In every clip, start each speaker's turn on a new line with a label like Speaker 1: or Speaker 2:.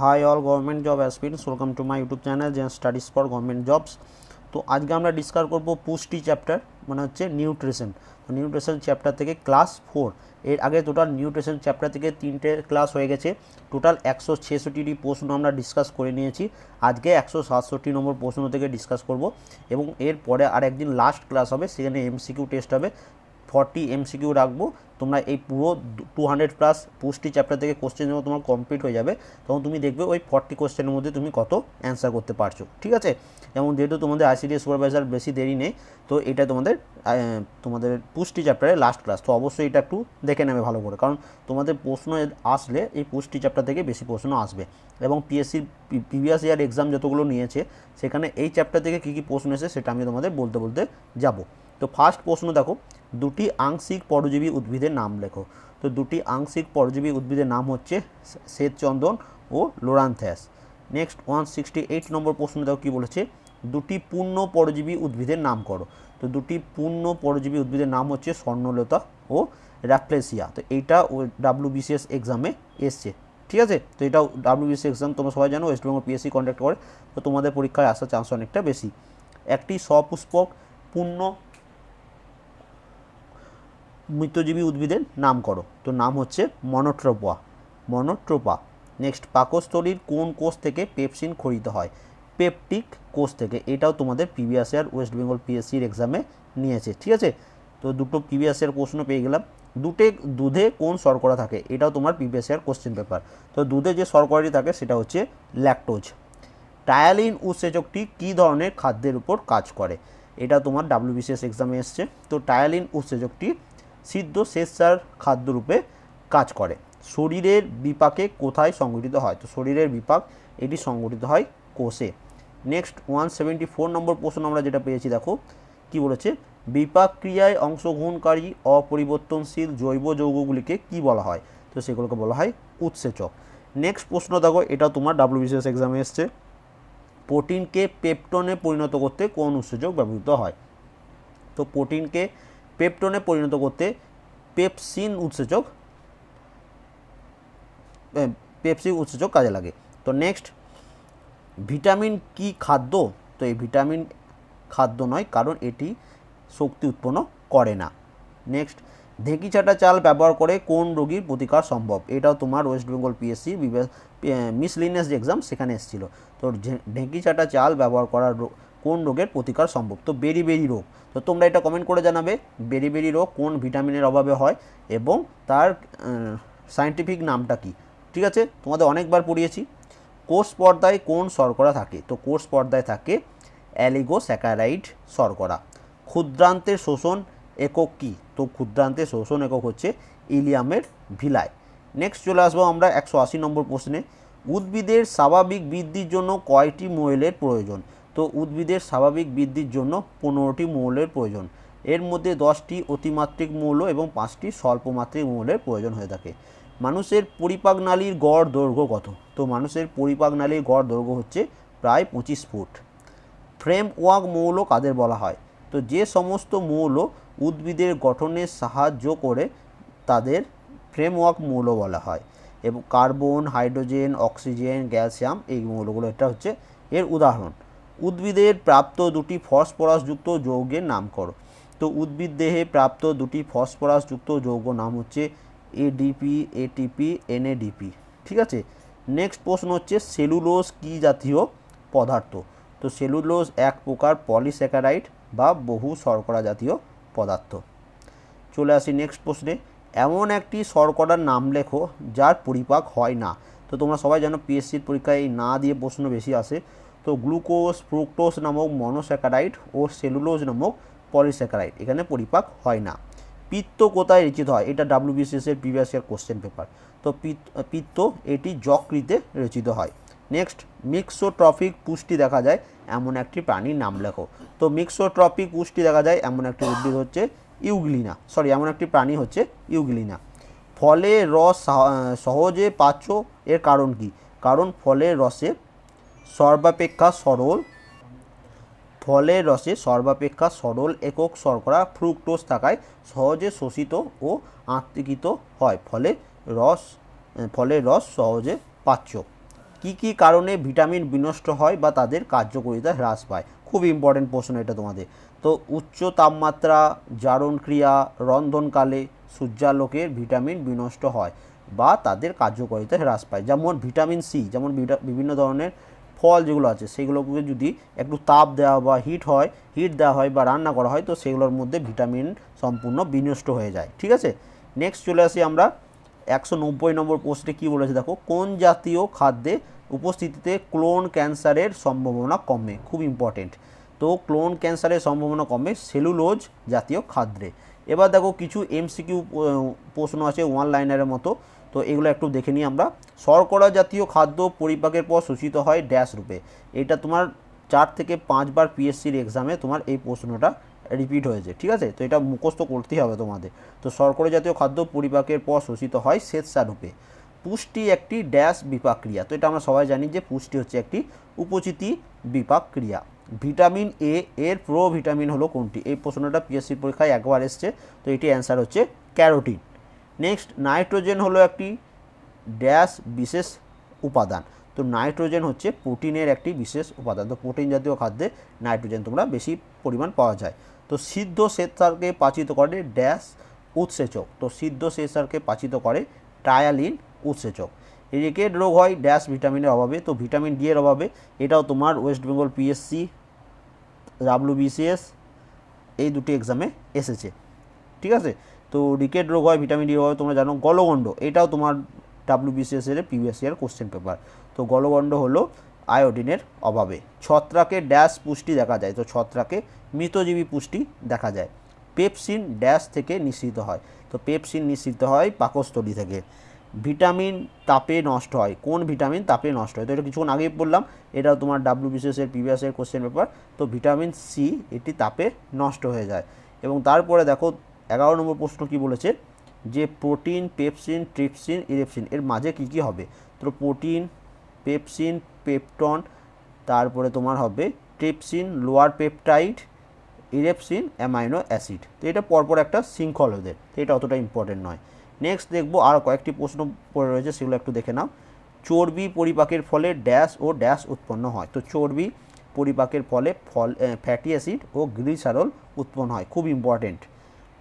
Speaker 1: Hi all government job aspirants welcome to my YouTube channel যে studies for government jobs তো আজকে আমরা discuss করব পুষ্টি চ্যাপ্টার মানে হচ্ছে নিউট্রিশন তো নিউট্রিশন চ্যাপ্টার থেকে ক্লাস ফোর এর আগে টোটাল নিউট্রিশন চ্যাপ্টার থেকে তিনটে ক্লাস হয়ে গেছে। টোটাল একশো ছেষট্টিটি প্রশ্ন আমরা ডিসকাস করে নিয়েছি। আজকে একশো সাতষট্টি নম্বর প্রশ্ন থেকে ডিসকাস করব। এবং এর পরে আর একদিন লাস্ট ক্লাস হবে সেখানে এমসিকিউ টেস্ট হবে। ফর্টি এমসিকিউ রাখব, তোমরা এই পুরো টু হান্ড্রেড প্লাস পুষ্টি চ্যাপ্টার থেকে কোশ্চেন যখন তোমার কমপ্লিট হয়ে যাবে, তখন তুমি দেখবে ওই ফর্টি কোশ্চেনের মধ্যে তুমি কত অ্যান্সার করতে পারছ, ঠিক আছে? যেমন যেহেতু তোমাদের আইসিডিএস সুপারভাইজার বেশি দেরি নেই, তো এটা তোমাদের তোমাদের পুষ্টি চ্যাপ্টারের লাস্ট ক্লাস তো অবশ্যই এটা একটু দেখে নেবে ভালো করে, কারণ তোমাদের প্রশ্ন আসলে এই পুষ্টি চ্যাপ্টার থেকে বেশি প্রশ্ন আসবে, এবং পিএসসির প্রিভিয়াস ইয়ার এক্সাম যতগুলো নিয়েছে, সেখানে এই চ্যাপ্টার থেকে কী কী প্রশ্ন এসে সেটা আমি তোমাদের বলতে বলতে যাব। তো ফার্স্ট প্রশ্ন দেখো দুটি আংশিক পরজীবী উদ্ভিদের নাম লেখো। তো দুটি আংশিক পরজীবী উদ্ভিদের নাম হচ্ছে শ্বেতচন্দন ও Loranthus. Next one sixty eight number প্রশ্ন দেখো কী বলেছে? দুটি পূর্ণ পরজীবী উদ্ভিদের নাম করো। তো দুটি পূর্ণ পরজীবী উদ্ভিদের নাম হচ্ছে স্বর্ণলতা ও র্যাপ্লেসিয়া। তো এইটা ও ডাব্লিউ বিসিএস এক্সামে এসছে। ঠিক আছে? তো এটাও ডাব্লিউ বিসিএস এক্সাম তোমরা সবাই জানো ওয়েস্ট বেঙ্গল পিএসসি কন্ডাক্ট করে। তো তোমাদের পরীক্ষায় আসার চান্স অনেকটা বেশি। একটি সপুষ্পক পূর্ণ মৃত্যজীবী উদ্ভিদের নাম করো। তো নাম হচ্ছে মনোট্রোপা। মনোট্রোপা। নেক্সট পাকস্থলীর কোন কোষ থেকে পেপসিন খরিত হয়? পেপটিক কোষ থেকে। এটাও তোমাদের প্রিভিয়াস ইয়ার ওয়েস্ট বেঙ্গল পিএসসির এক্সামে নিয়েছে, ঠিক আছে? তো দুটো প্রিভিয়াস ইয়ার প্রশ্ন পেয়ে গেলাম। দুটে, দুধে কোন শর্করা থাকে? এটাও তোমার প্রিভিয়াস ইয়ার কোশ্চেন পেপার। তো দুধে যে শর্করাটি থাকে, সেটা হচ্ছে ল্যাকটোজ টায়ালিন উৎসেচকটি কী ধরনের খাদ্যের উপর কাজ করে? এটা তোমার ডাব্লিউবিসিএস এক্সামে এসছে। তো টায়ালিন উৎসেচকটি সিদ্ধ শ্বেতসার খাদ্যরূপে কাজ করে। শরীরের বিপাকে কোথায় সংগঠিত হয়? তো শরীরের বিপাক, এটি সংগঠিত হয় কোষে। Next one seventy four number প্রশ্ন আমরা যেটা পেয়েছি, দেখো, কি বলেছে? বিপাক ক্রিয়ায় অংশগ্রহণকারী অপরিবর্তনশীল জৈব যৌগগুলিকে কি বলা হয়? তো সেগুলোকে বলা হয় উৎসেচক। নেক্সট প্রশ্ন, দেখো, এটা তোমার ডাব্লিউবিসিএস এক্সামে এসছে। প্রোটিনকে পেপটনে পরিণত করতে কোন উৎসেচক ব্যবহৃত হয়? তো প্রোটিনকে পেপটনে পরিণত করতে পেপসিন উৎসেচক পেপসি উৎসেচক কাজে লাগে। তো নেক্সট ভিটামিন কি খাদ্য? তো এই ভিটামিন খাদ্য নয়, কারণ এটি শক্তি উৎপন্ন করে না। নেক্সট ঢেঁকি ছাটা চাল ব্যবহার করে কোন রোগীর প্রতিকার সম্ভব? এটাও তোমার West Bengal PSC miscellaneous exam সেখানে এসেছিল। তো ঢেঁকি ছাটা চাল ব্যবহার করার কোন রোগের প্রতিকার সম্ভব? তো বেরি বেরি রোগ। তো তোমরা এটা কমেন্ট করে জানাবে, বেরি বেরি রোগ কোন ভিটামিনের অভাবে হয় এবং তার সায়েন্টিফিক নামটা কি? ঠিক আছে? তোমাদের অনেকবার পড়িয়েছি। কোষ পর্দায় কোন শর্করা থাকে? তো কোষ পর্দায় থাকে অ্যালিগোস্যাকারাইড শর্করা। ক্ষুদ্রান্তের শোষণ একক কী? তো ক্ষুদ্রান্তের শোষণ একক হচ্ছে ইলিয়ামের ভিলায়। নেক্সট চলে আসব আমরা একশো আশি নম্বর প্রশ্নে। উদ্ভিদের স্বাভাবিক বৃদ্ধির জন্য কয়টি মৌলের প্রয়োজন? তো উদ্ভিদের স্বাভাবিক বৃদ্ধির জন্য পনেরোটি মৌলের প্রয়োজন। এর মধ্যে দশটি অতিমাত্রিক মৌল এবং পাঁচটি স্বল্পমাত্রিক মৌলের প্রয়োজন হয়ে থাকে। মানুষের পরিপাক নালীর গড় দৈর্ঘ্য কত? তো মানুষের পরিপাক নালীর গড় দৈর্ঘ্য হচ্ছে প্রায় পঁচিশ ফুট। ফ্রেম ওয়ার্ক মৌল কাদের বলা হয়? তো যে সমস্ত মৌল উদ্ভিদের গঠনে সাহায্য করে তাদের ফ্রেমওয়ার্ক মৌল বলা হয়। এবং কার্বন, হাইড্রোজেন, অক্সিজেন, ক্যালসিয়াম এই মৌলগুলো, এটা হচ্ছে এর উদাহরণ। উদ্ভিদের প্রাপ্ত দুটি ফসফরাসযুক্ত যৌগের নাম করো। তো উদ্ভিদ দেহে প্রাপ্ত দুটি ফসফরাসযুক্ত যৌগ নাম হচ্ছে এডিপি এটিপি এনএডিপি ঠিক আছে? নেক্সট প্রশ্ন হচ্ছে সেলুলোজ কী জাতীয় পদার্থ? তো সেলুলোজ এক প্রকার পলিস্যাকারাইড বা বহু শর্করা জাতীয় পদার্থ। চলে আসি নেক্সট প্রশ্নে। এমন একটি শর্করার নাম লেখো যার পরিপাক হয় না। তো তোমরা সবাই জানো পিএসসির পরীক্ষায় এই না দিয়ে প্রশ্ন বেশি আসে। তো গ্লুকোজ, ফ্রুক্টোজ নামক মনোস্যাকারাইড ও সেলুলোজ নামক পলিস্যাকারাইড এখানে পরিপাক হয় না। পিত্ত কোথায় রচিত হয়? এটা ডাব্লিউবিসিএস এর প্রিভিয়াস ইয়ার কোশ্চেন পেপার। তো পিত- পিত্ত এটি যকৃতে রচিত হয়। নেক্সট, মিক্সোট্রফিক পুষ্টি দেখা যায় এমন একটি প্রাণীর নাম লেখো। তো মিক্সোট্রফিক পুষ্টি দেখা যায় এমন একটি উদ্ভিদ হচ্ছে ইউগ্লিনা। সরি, এমন একটি প্রাণী হচ্ছে ইউগ্লিনা। ফলে রস সহজে পাচ্ছ এর কারণ কি? কারণ ফলের রসে সর্বাপেক্ষা সরল ফলের রসে সর্বাপেক্ষা সরল একক শর্করা ফ্রুক্টোজ থাকায় সহজে শোষিত ও আত্মীকৃত হয়, ফলে রস ফলের রস সহজে পাচ্য কি কি কারণে ভিটামিন বিনষ্ট হয় বা তাদের কার্যকারিতা হ্রাস পায়? খুব ইম্পর্টেন্ট প্রশ্ন এটা তোমাদের। তো উচ্চ তাপমাত্রা, জারণ ক্রিয়া, রন্ধনকালে সূর্যালোকের ভিটামিন বিনষ্ট হয় বা তাদের কার্যকারিতা হ্রাস পায়। যেমন ভিটামিন সি, যেমন বিভিন্ন ধরনের ফল যেগুলো আছে, সেগুলোকে যদি একটু তাপ দেওয়া বা হিট হয় হিট দেওয়া হয় বা রান্না করা হয়, তো সেগুলোর মধ্যে ভিটামিন সম্পূর্ণ বিনষ্ট হয়ে যায়। ঠিক আছে? নেক্সট চলে আসি আমরা একশো নব্বই নম্বর পোস্টে কী বলেছে? দেখো, কোন জাতীয় খাদ্যে উপস্থিতিতে ক্লোন ক্যান্সারের সম্ভাবনা কমে? খুব ইম্পর্টেন্ট তো ক্লোন ক্যান্সারের সম্ভাবনা কমে সেলুলোজ জাতীয় খাদ্যে। এবার দেখো কিছু এমসিকিউ প্রশ্ন আছে ওয়ান লাইনারের মতো। তো এগুলো একটু দেখে নিই আমরা। শর্করা জাতীয় খাদ্য পরিপাকের পর শোষিত হয় ড্যাশ রূপে। এটা তোমার চার থেকে পাঁচবার পিএসসির এক্সামে তোমার এই প্রশ্নটা রিপিট হয়েছে, ঠিক আছে? তো এটা মুখস্থ করতেই হবে তোমাদের। তো শর্করা জাতীয় খাদ্য পরিপাকের পর শোষিত হয় স্বেচ্ছা রূপে। পুষ্টি একটি ড্যাশ বিপাক ক্রিয়া। তো এটা আমরা সবাই জানি যে পুষ্টি হচ্ছে একটি উপচিতি বিপাক ক্রিয়া। ভিটামিন এ এর প্রো ভিটামিন হলো কোনটি? এই প্রশ্নটা পিএসসি পরীক্ষায় একবার এসছে। তো এটি অ্যান্সার হচ্ছে ক্যারোটিন। নেক্সট নাইট্রোজেন হলো একটি ড্যাশ বিশেষ উপাদান। তো নাইট্রোজেন হচ্ছে প্রোটিনের একটি বিশেষ উপাদান। তো প্রোটিন জাতীয় খাদ্যে নাইট্রোজেন তোমরা বেশি পরিমাণ পাওয়া যায়। তো সিদ্ধ শ্বেতসারকে পাচিত করে ড্যাশ উৎসেচক। তো সিদ্ধ শ্বেতসারকে পাচিত করে টায়ালিন উৎসেচক। রিকেট রোগ হয় ড্যাশ ভিটামিনের অভাবে। তো ভিটামিন ডি এর অভাবে এটাও তোমার ওয়েস্ট বেঙ্গল পিএসসি ডাব্লিউবিসিএস এই দুটি এক্সামে এসেছে। ঠিক আছে? তো রিকেট রোগ হয়, ভিটামিন ডি এর অভাবে তোমরা জানো গলগণ্ড, এটাও তোমার ডাব্লিউবিসিএস এর প্রিভিয়াস ইয়ার কোশ্চেন পেপার তো গলগণ্ড হলো আয়োডিনের অভাবে। ছত্রাকে ড্যাশ পুষ্টি দেখা যায়, তো ছত্রাকে মৃতজীবী পুষ্টি দেখা যায়। পেপসিন ড্যাশ থেকে নিঃসৃত হয়। তো পেপসিন নিঃসৃত হয় পাকস্থলী থেকে। ভিটামিন তাপে নষ্ট হয়। কোন ভিটামিন তাপে নষ্ট হয়? তো এটা কিছুক্ষণ আগেই বললাম, এটাও তোমার ডাব্লিউবিসিএস এর প্রিভিয়াস এর কোশ্চেন পেপার তো ভিটামিন সি এটি তাপে নষ্ট হয়ে যায়। এবং তারপরে দেখো এগারো নম্বর প্রশ্ন কি বলেছে? যে প্রোটিন, পেপসিন, ট্রিপসিন, ইরেপসিন, এর মাঝে কি কি হবে? তো প্রোটিন, পেপসিন, পেপটন, তারপরে তোমার হবে trypsin, lower peptide, erepsin, amino acid. তো এটা পরপর একটা শৃঙ্খল ওদের তো এটা অতটা ইম্পর্টেন্ট নয়। নেক্সট দেখব আর কয়েকটি প্রশ্ন পড়ে রয়েছে, সেগুলো একটু দেখে নাও। চর্বি পরিপাকের ফলে ড্যাশ ও ড্যাশ উৎপন্ন হয়। তো চর্বি পরিপাকের ফলে ফল ফ্যাটি অ্যাসিড ও গ্লিসারল উৎপন্ন হয়। খুব ইম্পর্টেন্ট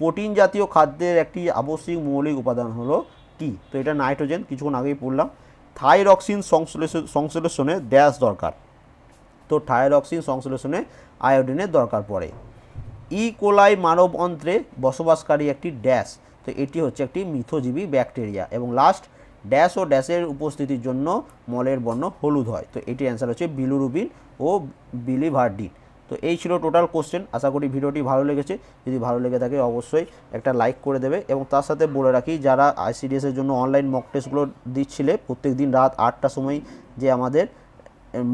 Speaker 1: প্রোটিন জাতীয় খাদ্যের একটি আবশ্যিক মৌলিক উপাদান হলো কি তো এটা নাইট্রোজেন, কিছুক্ষণ আগেই পড়লাম। থাইরক্সিন সংশ্লেষ- সংশ্লেষণে ড্যাশ দরকার। তো থাইরক্সিন সংশ্লেষণে আয়োডিনের দরকার পড়ে। ই. কোলাই মানব অন্ত্রে বসবাসকারী একটি ড্যাশ। তো এটি হচ্ছে একটি মিথজীবী ব্যাকটেরিয়া এবং লাস্ট ড্যাশ ও ড্যাশের উপস্থিতির জন্য মলের বর্ণ হলুদ হয়। তো এটি অ্যান্সার হচ্ছে বিলুরুবিন ও বিলিভার্ডিন তো এই ছিল টোটাল কোশ্চেন আশা করি ভিডিওটি ভালো লেগেছে। যদি ভালো লেগে থাকে অবশ্যই একটা লাইক করে দেবে এবং তার সাথে বলে রাখি, যারা আইসিডিএস এর জন্য অনলাইন মক টেস্টগুলো দিচ্ছিলে প্রত্যেক দিন রাত আটটার সময় যে আমাদের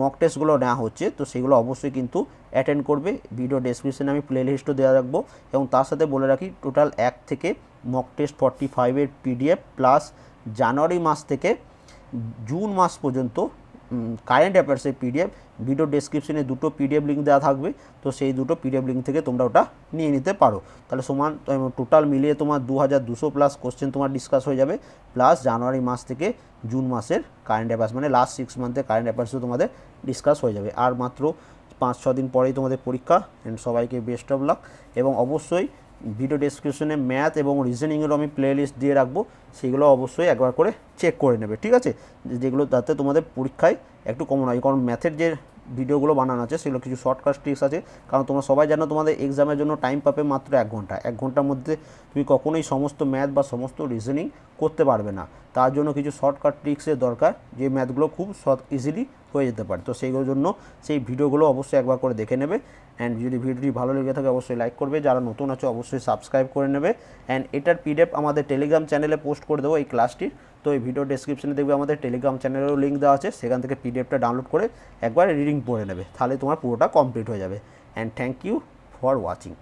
Speaker 1: মক টেস্টগুলো নেওয়া হচ্ছে, তো সেগুলো অবশ্যই কিন্তু অ্যাটেন্ড করবে। ভিডিও ডেসক্রিপশনে আমি প্লে লিস্টও দেওয়া রাখব এবং তার সাথে বলে রাখি টোটাল এক থেকে মক টেস্ট ফর্টি ফাইভের পিডিএফ প্লাস জানুয়ারি মাস থেকে জুন মাস পর্যন্ত কারেন্ট অ্যাফেয়ার্সের পিডিএফ ভিডিও ডেসক্রিপশনে দুটো পিডিএফ লিঙ্ক দেওয়া থাকবে, তো সেই দুটো পিডিএফ লিঙ্ক থেকে তোমরা ওটা নিয়ে নিতে পারো। তাহলে সমান টোটাল মিলিয়ে তোমার দু হাজার দুশো প্লাস কোশ্চেন তোমার ডিসকাস হয়ে যাবে প্লাস জানুয়ারি মাস থেকে জুন মাসের কারেন্ট অ্যাফেয়ার্স মানে লাস্ট সিক্স মান্থের কারেন্ট অ্যাফেয়ার্সও তোমাদের ডিসকাস হয়ে যাবে। আর মাত্র পাঁচ, ছ দিন পরেই তোমাদের পরীক্ষা অ্যান্ড সবাইকে বেস্ট অফ লাক এবং অবশ্যই ভিডিও ডেসক্রিপশনে ম্যাথ এবং রিজনিংয়ের আমি প্লেলিস্ট দিয়ে রাখব। সেগুলো অবশ্যই একবার করে চেক করে নেবে, ঠিক আছে? যেগুলো তাতে তোমাদের পরীক্ষায় একটু কমন হয়। কারণ ম্যাথের যে ভিডিওগুলো বানানো আছে, সেগুলো কিছু শর্টকাট ট্রিক্স আছে। কারণ তোমরা সবাই জানো তোমাদের এক্সামের জন্য টাইম পাবে মাত্র এক ঘণ্টা। এক ঘণ্টার মধ্যে তুমি কখনোই সমস্ত ম্যাথ বা সমস্ত রিজনিং করতে পারবে না। তার জন্য কিছু শর্টকাট ট্রিক্সের দরকার, যে ম্যাথগুলো খুব শর্ট ইজিলি হয়ে যেতে পারে। তো সেইগুলোর জন্য সেই ভিডিওগুলো অবশ্যই একবার করে দেখে নেবে। অ্যান্ড যদি ভিডিওটি ভালো লেগে থাকে, অবশ্যই লাইক করবে। যারা নতুন আছে, অবশ্যই সাবস্ক্রাইব করে নেবে। অ্যান্ড এটার পিডিএফ আমাদের টেলিগ্রাম চ্যানেলে পোস্ট করে দেবো এই ক্লাসটির তো এই ভিডিও ডেসক্রিপশনে দেখবে আমাদের টেলিগ্রাম চ্যানেলেরও লিঙ্ক দেওয়া আছে, সেখান থেকে পিডিএফটা ডাউনলোড করে একবার রিডিং পড়ে নেবে, তাহলে তোমার পুরোটা কমপ্লিট হয়ে যাবে। And thank you for watching